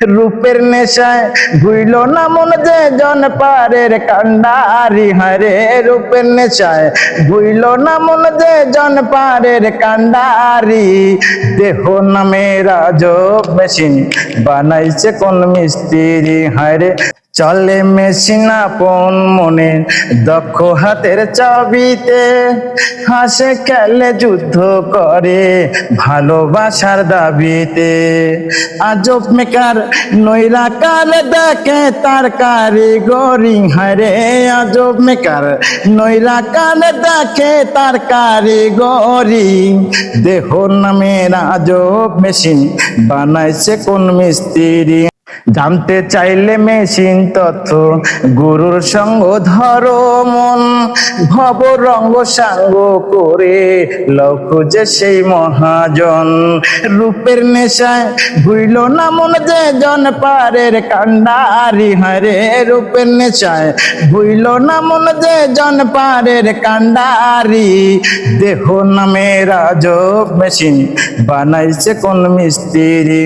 রূপের নেশায় ভুইল না মন যে জন পারের কান্ডারি। হারে রূপের নেশায় ভুইল না মন যে জন পারের কান্ডারি। দেহ নামে রাজ মেশিন বানাইছে কোন মিস্ত্রি। হারে চলে মেশিন আপন মনে, দক্ষ হাতের চাবিতে হাসে খেলে যুদ্ধ করে ভালোবাসার দাবিতে। আজব মেকার নৈরা কালে দেখে তার কারিগরি হারে আজব মেকার নৈরা কালে দেখে তার কারিগরি। দেহ নামের আজব মেশিন বানাইছে কোন মিস্ত্রি জানতে চাইলে মেশিন তথ্য, গুরুর সঙ্গ ধরো মন, ভব রঙ্গ সাঙ্গ করে লক্ষ্য যে সেই মহাজন। রূপের নেশায় ভুইল না মন যে জন পারের কান্ডারি হারে রূপের নেশায় ভুইল না মন যে জন পারের কান্ডারি। দেহ নামে রাজব মেশিন বানাইছে কোন মিস্ত্রি।